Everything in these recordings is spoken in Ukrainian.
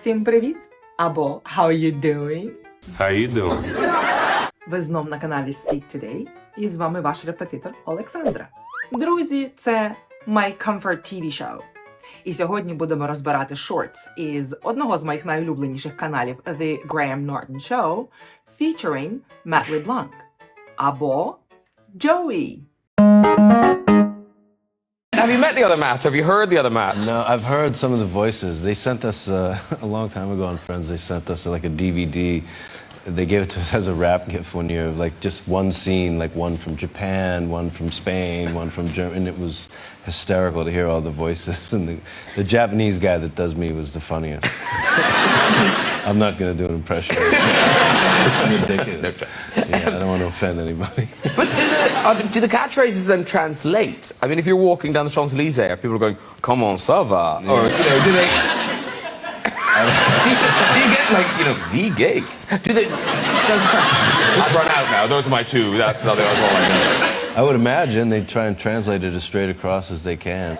Всім привіт! Або How you doing? How you doing? Ви знов на каналі Speak Today і з вами ваш репетитор Олександра. Друзі, це My Comfort TV Show. І сьогодні будемо розбирати шортс із одного з моїх найулюбленіших каналів The Graham Norton Show featuring Matt LeBlanc або Joey. Have you met the other Matts? Have you heard the other Matts? No, I've heard some of the voices. They sent us uh, a long time ago on Friends. They sent us like a DVD. They gave it to us as a wrap gift one year, like just one scene, like one from Japan, one from Spain, one from Germany. And it was hysterical to hear all the voices. And the, the Japanese guy that does me was the funniest. I'm not going to do an impression. it's ridiculous. Yeah, I don't want to offend anybody. But do the, are the, do the catchphrases then translate? I mean, if you're walking down the Champs Elysees, people are people going, "Come on, ça va," or you know, do they? do, you, do you get like you know the gates? Do they? Just, I've run out now. Those are my two. That's not the other one. I know. I would imagine they try and translate it as straight across as they can.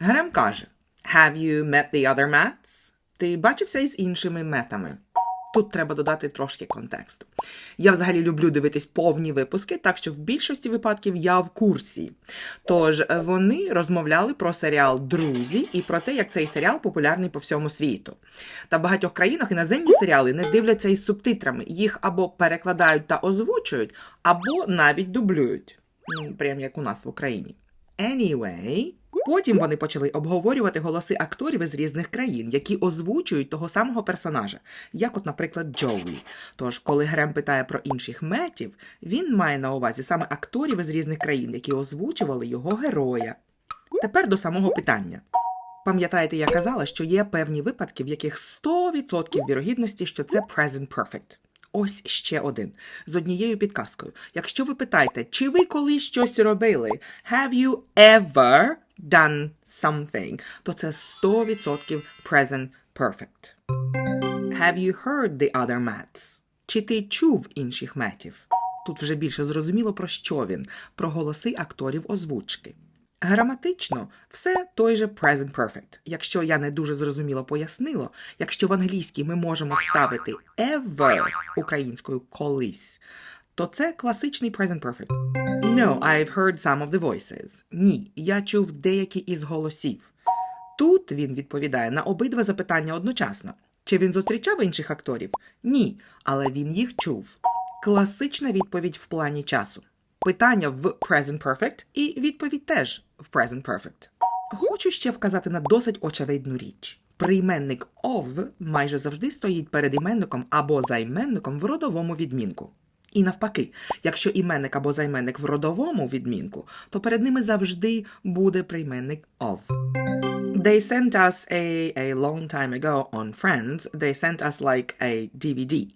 Грем каже: Have you met the other Matts? Ти бачився із іншими метами? Тут треба додати трошки контексту. Я взагалі люблю дивитись повні випуски, так що в більшості випадків я в курсі. Тож е, вони розмовляли про серіал Друзі і про те, як цей серіал популярний по всьому світу. Та в багатьох країнах іноземні серіали не дивляться із субтитрами. Їх або перекладають та озвучують, або навіть дублюють. Ну, прям як у нас в Україні. Anyway, потім вони почали обговорювати голоси акторів із різних країн, які озвучують того самого персонажа, як, от, наприклад, Джоуі. Тож, коли Грем питає про інших метів, він має на увазі саме акторів із різних країн, які озвучували його героя. Тепер до самого питання. Пам'ятаєте, я казала, що є певні випадки, в яких 100% вірогідності, що це present perfect. Ось ще один з однією підказкою. Якщо ви питаєте, чи ви колись щось робили, have you ever done something, то це 100% present perfect. Have you heard the other mats? Чи ти чув інших метів? Тут вже більше зрозуміло про що він, про голоси акторів озвучки. Граматично все той же present perfect. Якщо я не дуже зрозуміло пояснило, якщо в англійській ми можемо вставити ever українською колись, то це класичний present perfect. No, I've heard some of the voices. Ні, я чув деякі із голосів. Тут він відповідає на обидва запитання одночасно. Чи він зустрічав інших акторів? Ні, але він їх чув. Класична відповідь в плані часу. Питання в present perfect і відповідь теж в present perfect. Хочу ще вказати на досить очевидну річ. Прийменник of майже завжди стоїть перед іменником або займенником в родовому відмінку. І навпаки, якщо іменник або займенник в родовому відмінку, то перед ними завжди буде прийменник of. They sent us a, a long time ago on Friends. They sent us like a DVD.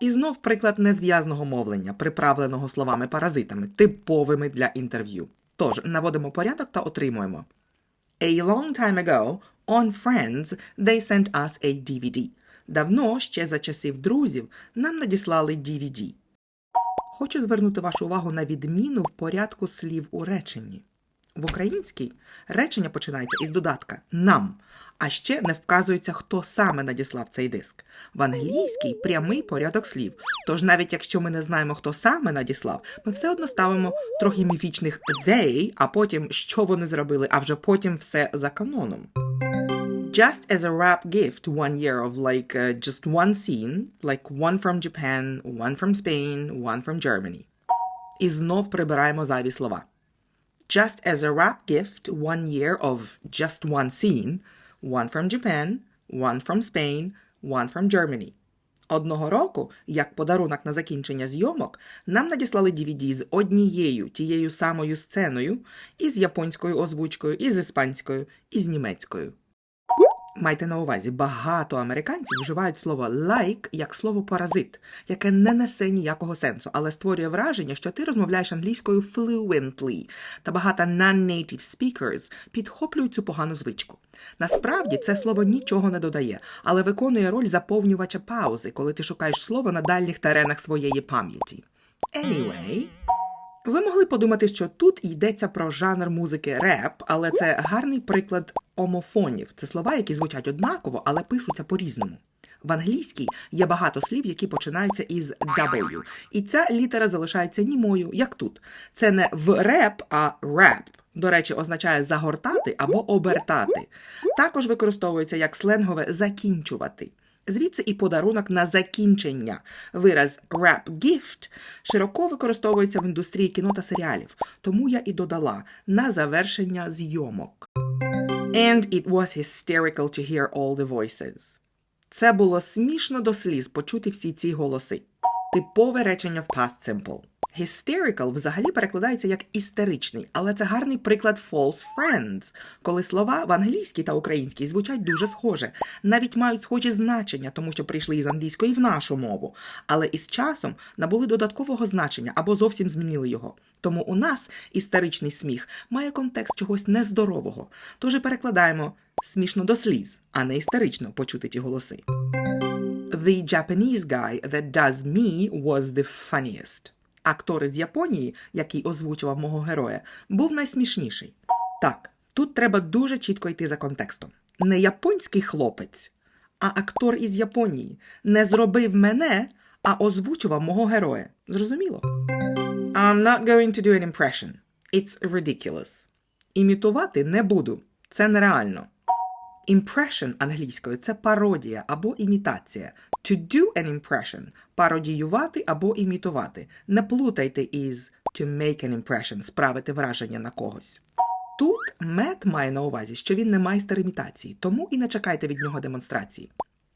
І знов приклад незв'язного мовлення, приправленого словами-паразитами, типовими для інтерв'ю. Тож наводимо порядок та отримуємо. A long time ago, on Friends, they sent us a DVD. Давно, ще за часів друзів, нам надіслали DVD. Хочу звернути вашу увагу на відміну в порядку слів у реченні. В українській речення починається із додатка нам, а ще не вказується, хто саме надіслав цей диск. В англійській прямий порядок слів. Тож навіть якщо ми не знаємо, хто саме надіслав, ми все одно ставимо трохи міфічних they, а потім що вони зробили, а вже потім все за каноном. Just as a wrap gift one year of like uh, just one scene, like one from Japan, one from Spain, one from Germany. І знов прибираємо зайві слова. Just as a wrap gift one year of just one scene, one from Japan, one from Spain, one from Germany. Одного року, як подарунок на закінчення зйомок, нам надіслали DVD з однією тією самою сценою, і з японською озвучкою, і з іспанською, і з німецькою. Майте на увазі, багато американців вживають слово like як слово паразит, яке не несе ніякого сенсу, але створює враження, що ти розмовляєш англійською fluently, та багато non-native speakers підхоплюють цю погану звичку. Насправді це слово нічого не додає, але виконує роль заповнювача паузи, коли ти шукаєш слово на дальніх теренах своєї пам'яті. Anyway, Ви могли подумати, що тут йдеться про жанр музики реп, але це гарний приклад омофонів. Це слова, які звучать однаково, але пишуться по-різному. В англійській є багато слів, які починаються із W, і ця літера залишається німою, як тут. Це не в реп, а реп. До речі, означає загортати або обертати. Також використовується як сленгове закінчувати. Звідси і подарунок на закінчення. Вираз rap gift широко використовується в індустрії кіно та серіалів, тому я і додала на завершення зйомок. And it was hysterical to hear all the voices. Це було смішно до сліз почути всі ці голоси. Типове речення в past simple. Hysterical взагалі перекладається як істеричний, але це гарний приклад false friends, коли слова в англійській та українській звучать дуже схоже, навіть мають схожі значення, тому що прийшли із англійської в нашу мову, але із часом набули додаткового значення або зовсім змінили його. Тому у нас істеричний сміх має контекст чогось нездорового. Тож перекладаємо смішно до сліз, а не істерично почути ті голоси. The Japanese guy that does me was the funniest. Актор із Японії, який озвучував мого героя, був найсмішніший. Так, тут треба дуже чітко йти за контекстом. Не японський хлопець, а актор із Японії не зробив мене, а озвучував мого героя. Зрозуміло? I'm not going to do an impression. It's ridiculous. Імітувати не буду. Це нереально. Impression англійською це пародія або імітація. To do an impression – пародіювати або імітувати. Не плутайте із to make an impression – справити враження на когось. Тут Мет має на увазі, що він не майстер імітації, тому і не чекайте від нього демонстрації.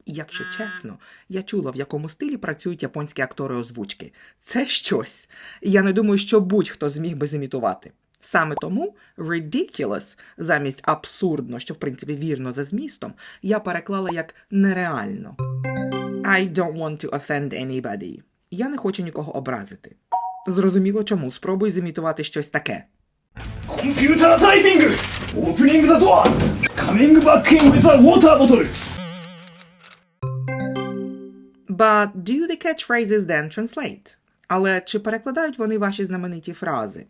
Якщо чесно, я чула, в якому стилі працюють японські актори озвучки. Це щось. Я не думаю, що будь-хто зміг би зімітувати. Саме тому ridiculous замість абсурдно, що в принципі вірно за змістом, я переклала як нереально. I don't want to offend anybody. Я не хочу нікого образити. Зрозуміло чому. Спробуй зімітувати щось таке. Комп'ютер тайпінг! Opening the door! Coming back in with a water bottle! But do the catchphrases then translate? Але чи перекладають вони ваші знамениті фрази?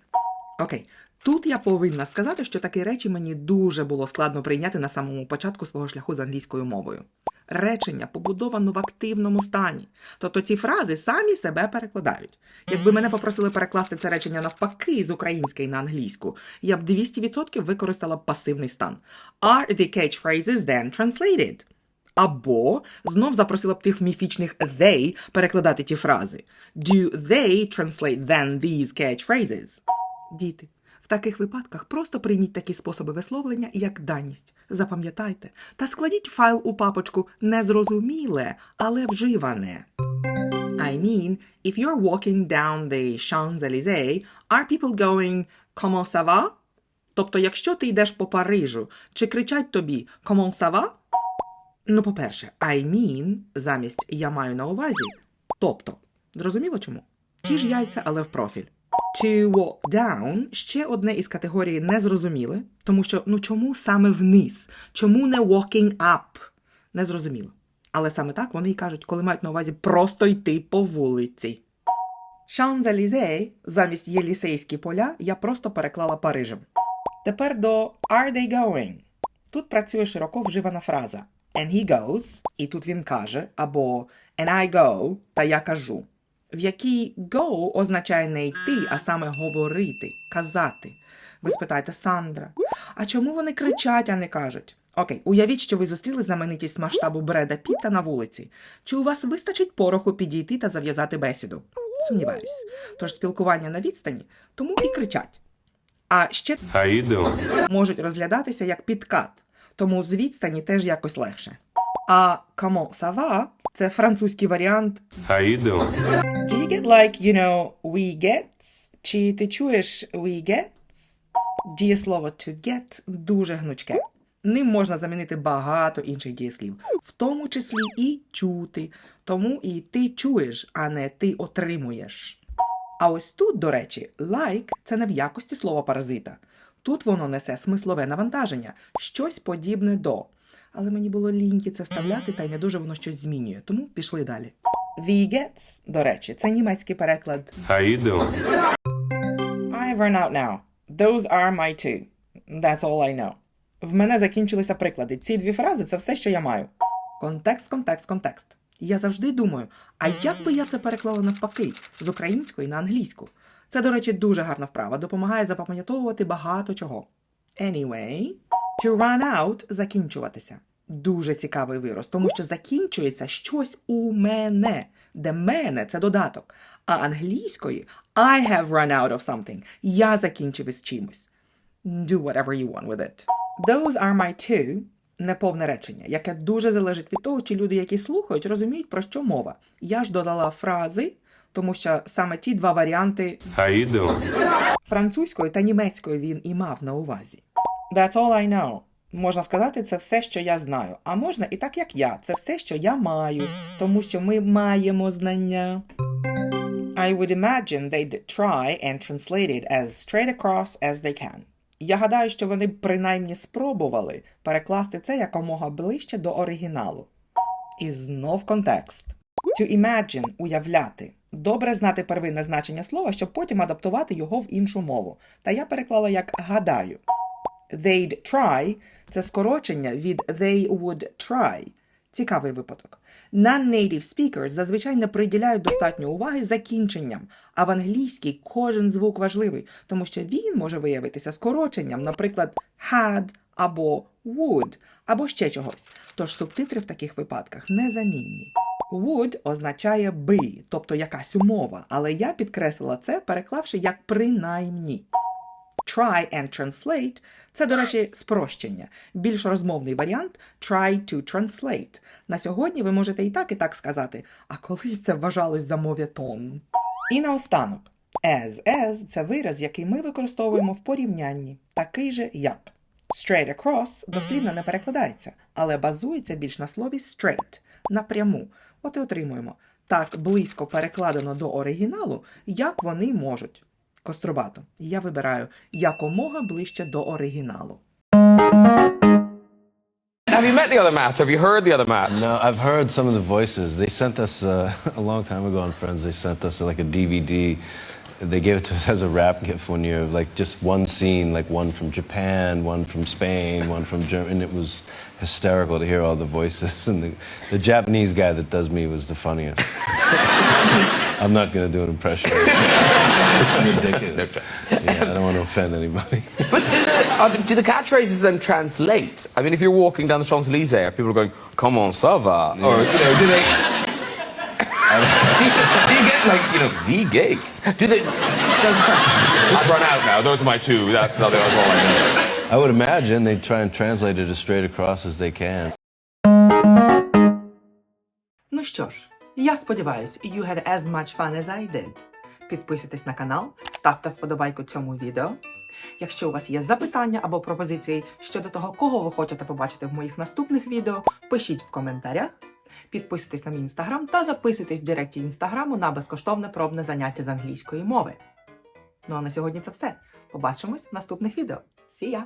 Окей, тут я повинна сказати, що такі речі мені дуже було складно прийняти на самому початку свого шляху з англійською мовою. Речення побудовано в активному стані. Тобто ці фрази самі себе перекладають. Якби мене попросили перекласти це речення навпаки з української на англійську, я б 200% використала пасивний стан. Are the catchphrases then translated? Або знов запросила б тих міфічних they перекладати ті фрази. Do they translate then these catchphrases? Діти, в таких випадках просто прийміть такі способи висловлення як даність. Запам'ятайте та складіть файл у папочку незрозуміле, але вживане. I mean, if you're walking down the Champs-Élysées, are people going Comment ça va? Тобто, якщо ти йдеш по Парижу, чи кричать тобі Comment ça va? Ну, по-перше, I mean замість я маю на увазі. Тобто, зрозуміло чому? Ті ж яйця, але в профіль. To walk down ще одне із категорії незрозуміле, тому що ну чому саме вниз? Чому не walking up? Незрозуміло. Але саме так вони й кажуть, коли мають на увазі просто йти по вулиці. Champs-Élysées замість Єлісейські поля я просто переклала Парижем. Тепер до Are they going? Тут працює широко вживана фраза And he goes, і тут він каже, або And I go, та я кажу. В якій go означає не йти, а саме говорити, казати. Ви спитаєте Сандра, а чому вони кричать, а не кажуть? Окей, уявіть, що ви зустріли знаменитість масштабу Бреда Піта на вулиці. Чи у вас вистачить пороху підійти та зав'язати бесіду? Сумніваюсь. Тож спілкування на відстані, тому і кричать. А ще можуть розглядатися як підкат, тому з відстані теж якось легше. А ça va – це французький варіант You get like, you know, we gets? Чи ти чуєш we gets? Дієслово to get дуже гнучке. Ним можна замінити багато інших дієслів, в тому числі і чути. Тому і ти чуєш, а не ти отримуєш. А ось тут, до речі, like – це не в якості слова паразита. Тут воно несе смислове навантаження, щось подібне до. Але мені було ліньки це вставляти, та й не дуже воно щось змінює, тому пішли далі. The до речі, це німецький переклад. How you doing? I've run out now. Those are my two. That's all I know. В мене закінчилися приклади. Ці дві фрази це все, що я маю. Контекст, контекст, контекст. Я завжди думаю, а як би я це переклала навпаки з української на англійську? Це, до речі, дуже гарна вправа, допомагає запам'ятовувати багато чого. Anyway, to run out закінчуватися. Дуже цікавий вираз, тому що закінчується щось у мене, де мене це додаток. А англійської I have run out of something. Я закінчив із чимось. Do whatever you want with it. Those are my two неповне речення, яке дуже залежить від того, чи люди, які слухають, розуміють, про що мова. Я ж додала фрази, тому що саме ті два варіанти французькою та німецькою він і мав на увазі. That's all I know. Можна сказати, це все, що я знаю. А можна і так, як я. Це все, що я маю, тому що ми маємо знання. I would imagine they'd try and translate it as straight across as they can. Я гадаю, що вони принаймні спробували перекласти це якомога ближче до оригіналу. І знов контекст. To imagine – уявляти. Добре знати первинне значення слова, щоб потім адаптувати його в іншу мову. Та я переклала як гадаю. They'd try – це скорочення від they would try. Цікавий випадок. Non-native speakers зазвичай не приділяють достатньо уваги закінченням, а в англійській кожен звук важливий, тому що він може виявитися скороченням, наприклад, had або would, або ще чогось. Тож субтитри в таких випадках незамінні. Would означає би, тобто якась умова, але я підкреслила це, переклавши як принаймні. Try and translate – це, до речі, спрощення. Більш розмовний варіант try to translate. На сьогодні ви можете і так, і так сказати, а колись це вважалось за мов'ятон. І наостанок. As as – це вираз, який ми використовуємо в порівнянні, такий же як. Straight across дослівно не перекладається, але базується більш на слові straight – напряму. От і отримуємо так близько перекладено до оригіналу, як вони можуть. Кострубато. Я вибираю якомога ближче до оригіналу. Have you met the other Mats? Have you heard the other Mats? No, I've heard some of the voices. They sent us uh, a long time ago on Friends. They sent us like a DVD. They gave it to us as a wrap gift one year, like just one scene, like one from Japan, one from Spain, one from Germany. And it was hysterical to hear all the voices. And the, the Japanese guy that does me was the funniest. I'm not going to do an impression. it's ridiculous. Yeah, I don't want to offend anybody. But do the, are the, do the catchphrases then translate? I mean, if you're walking down the Champs Elysees, are people going, "Come on, ça va," or you know, do they? do, you, do you get like you know the gates? Do they? Does, I've run out now. Those are my two. That's not the other all I know. I would imagine they try and translate it as straight across as they can. Ну що ж, я сподіваюсь, you had as much fun as I did. Підписуйтесь на канал, ставте вподобайку цьому відео. Якщо у вас є запитання або пропозиції щодо того, кого ви хочете побачити в моїх наступних відео, пишіть в коментарях. Підписуйтесь на мій інстаграм та записуйтесь в директі інстаграму на безкоштовне пробне заняття з англійської мови. Ну а на сьогодні це все. Побачимось в наступних відео. See ya!